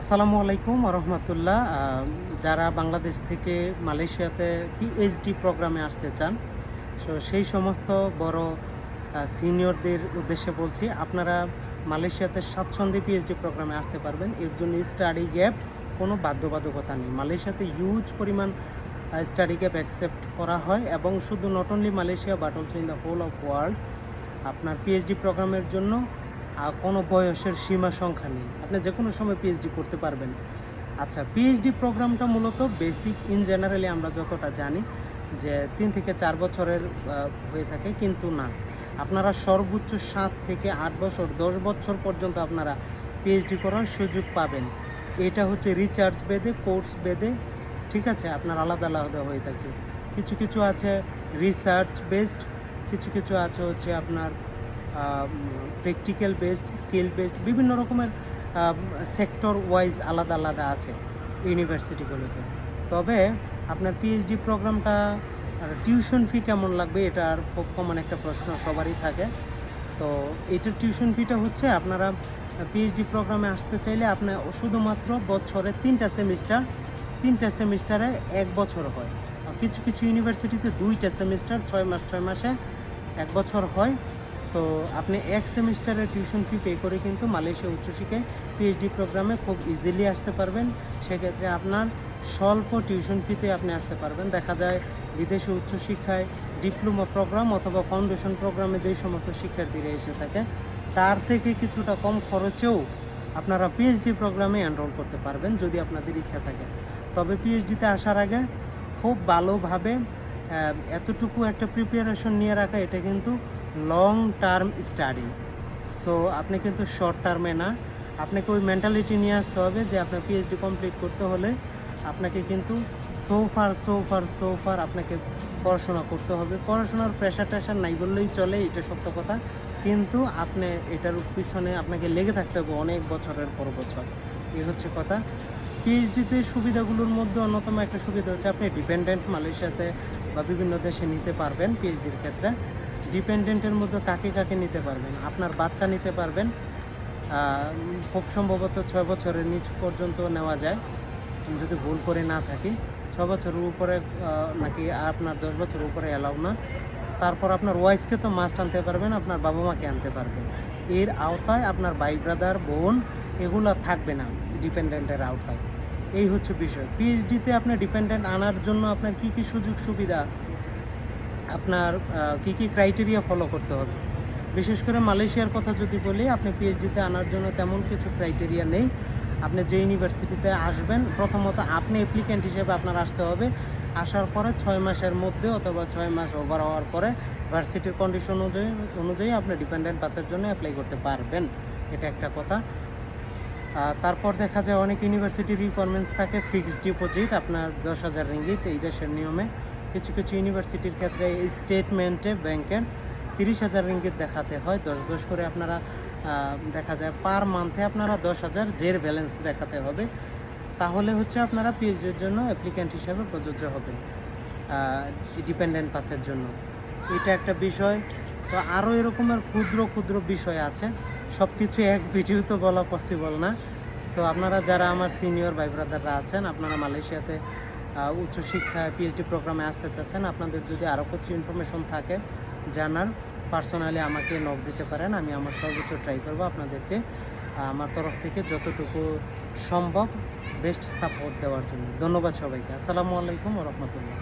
আসসালামু আলাইকুম রহমতুল্লাহ। যারা বাংলাদেশ থেকে মালয়েশিয়াতে পিএইচডি প্রোগ্রামে আসতে চান সো সেই সমস্ত বড় সিনিয়রদের উদ্দেশ্যে বলছি, আপনারা মালয়েশিয়াতে স্বাচ্ছন্দ্যে পিএইচডি প্রোগ্রামে আসতে পারবেন। এর জন্য স্টাডি গ্যাপ কোনো বাধ্যবাধকতা নেই। মালয়েশিয়াতে হিউজ পরিমাণ স্টাডি গ্যাপ অ্যাকসেপ্ট করা হয় এবং শুধু not only Malaysia but also in the whole of world আপনার পিএইচডি প্রোগ্রামের জন্য কোনো বয়সের সীমা সংখ্যা নেই। আপনি যে কোনো সময় পিএইচডি করতে পারবেন। আচ্ছা পিএইচডি প্রোগ্রামটা মূলত বেসিক ইন জেনারেলি আমরা যতটা জানি যে তিন থেকে চার বছরের হয়ে থাকে, কিন্তু না। আপনারা সর্বোচ্চ সাত থেকে আট বছর, দশ বছর পর্যন্ত আপনারা পিএইচডি করার সুযোগ পাবেন। এটা হচ্ছে রিচার্জ বেদে কোর্স বেদে, ঠিক আছে? আপনার আলাদা আলাদা হয়ে থাকে। কিছু কিছু আছে রিসার্চ বেসড কিছু কিছু আছে হচ্ছে আপনার প্র্যাকটিক্যাল বেসড স্কিল বেসড বিভিন্ন রকমের সেক্টর ওয়াইজ আলাদা আলাদা আছে ইউনিভার্সিটিগুলোতে তবে আপনার পিএইচডি প্রোগ্রামটা টিউশন ফি কেমন লাগবে এটা আর খুব কমন একটা প্রশ্ন সবারই থাকে। তো এটার টিউশন ফিটা হচ্ছে আপনারা পিএইচডি প্রোগ্রামে আসতে চাইলে আপনার শুধুমাত্র বছরে তিনটা সেমিস্টার তিনটা সেমিস্টারে এক বছর হয়। কিছু কিছু ইউনিভার্সিটিতে দুইটা সেমিস্টার ছয় মাস, ছয় মাসে এক বছর হয়। সো আপনি এক সেমিস্টারের টিউশন ফি পে করে কিন্তু মালয়েশিয়া উচ্চশিক্ষায় পিএইচডি প্রোগ্রামে খুব ইজিলি আসতে পারবেন। সেক্ষেত্রে আপনার স্বল্প টিউশন ফিতে আপনি আসতে পারবেন। দেখা যায় বিদেশে উচ্চশিক্ষায় ডিপ্লোমা প্রোগ্রাম অথবা ফাউন্ডেশন প্রোগ্রামে যেই সমস্ত শিক্ষার্থীরা এসে থাকে, তার থেকে কিছুটা কম খরচেও আপনারা পিএইচডি প্রোগ্রামে এনরোল করতে পারবেন যদি আপনাদের ইচ্ছা থাকে। তবে পিএইচডিতে আসার আগে খুব ভালোভাবে এতটুকু একটা প্রিপারেশন নিয়ে রাখা, এটা কিন্তু লং টার্ম স্টাডি সো আপনি কিন্তু শর্ট টার্মে না, আপনাকে ওই মেন্টালিটি নিয়ে আসতে হবে যে আপনার পিএইচডি কমপ্লিট করতে হলে আপনাকে কিন্তু সোফার সোফার সোফার আপনাকে পড়াশোনা করতে হবে। পড়াশোনার প্রেশার টেশার নাই বললেই চলে, এটা সত্য কথা। কিন্তু আপনি এটার পিছনে আপনাকে লেগে থাকতে হবে অনেক বছরের পর বছর। এ হচ্ছে কথা। পিএইচডিতে সুবিধাগুলোর মধ্যে অন্যতম একটা সুবিধা হচ্ছে আপনি ডিপেন্ডেন্ট মালয়েশিয়াতে বা বিভিন্ন দেশে নিতে পারবেন পিএইচডির ক্ষেত্রে। ডিপেন্ডেন্টের মধ্যে কাকে কাকে নিতে পারবেন? আপনার বাচ্চা নিতে পারবেন। খুব সম্ভবত ছয় বছরের নিচ পর্যন্ত নেওয়া যায়। যদি ভুল করে না থাকি ছ বছরের উপরে নাকি আপনার দশ বছরের উপরে অ্যালাউ না। তারপর আপনার ওয়াইফকে তো মাস্ট আনতে পারবেন, আপনার বাবা মাকে আনতে পারবেন। এর আওতায় আপনার ভাই ব্রাদার বোন, এগুলো থাকবে না ডিপেন্ডেন্টের আওতায়। এই হচ্ছে বিষয়। পিএইচডিতে আপনার ডিপেন্ডেন্ট আনার জন্য আপনার কি কি সুযোগ সুবিধা? আপনার কি কি ক্রাইটেরিয়া ফলো করতে হবে? বিশেষ করে মালয়েশিয়ার কথা যদি বলি, আপনি পিএইচডিতে আনার জন্য তেমন কিছু ক্রাইটেরিয়া নেই। আপনি যে ইউনিভার্সিটিতে আসবেন, প্রথমত আপনি অ্যাপ্লিক্যান্ট হিসেবে আপনার আসতে হবে। আসার পরে ছয় মাসের মধ্যে অথবা ছয় মাস ওভার হওয়ার পরে ভার্সিটির কন্ডিশন অনুযায়ী অনুযায়ী আপনি ডিপেন্ডেন্ট পাসের জন্য অ্যাপ্লাই করতে পারবেন। এটা একটা কথা। তারপর দেখা যায় অনেক ইউনিভার্সিটির রিকোয়ারমেন্টস থাকে ফিক্সড ডিপোজিট আপনার দশ হাজার রিঙ্গিত এই দেশের নিয়মে। কিছু কিছু ইউনিভার্সিটির ক্ষেত্রে এই স্টেটমেন্টে ব্যাংকের তিরিশ হাজার রিঙ্গিত দেখাতে হয়, দশ দশ করে আপনারা দেখা যায় পার মান্থে আপনারা দশ হাজার জের ব্যালেন্স দেখাতে হবে। তাহলে হচ্ছে আপনারা পিএইচডির জন্য অ্যাপ্লিক্যান্ট হিসাবে প্রযোজ্য হবেন ডিপেন্ডেন্ট পাসের জন্য। এটা একটা বিষয়। তো আরও এরকমের ক্ষুদ্র ক্ষুদ্র বিষয় আছে। সব কিছু এক ভিডিও তো বলা পসিবল না। সো আপনারা যারা আমার সিনিয়র ভাই ব্রাদাররা আছেন, আপনারা মালয়েশিয়াতে উচ্চশিক্ষা পিএইচডি প্রোগ্রামে আসতে চাচ্ছেন, আপনাদের যদি আরও কিছু ইনফরমেশন থাকে জানার পার্সোনালি আমাকে নক দিতে পারেন, আমি আমার সর্বোচ্চ ট্রাই করব আপনাদেরকে আমার তরফ থেকে যতটুকু সম্ভব বেস্ট সাপোর্ট দেওয়ার জন্য। ধন্যবাদ সবাইকে। আসসালামু আলাইকুম রহমতুল্লাহ।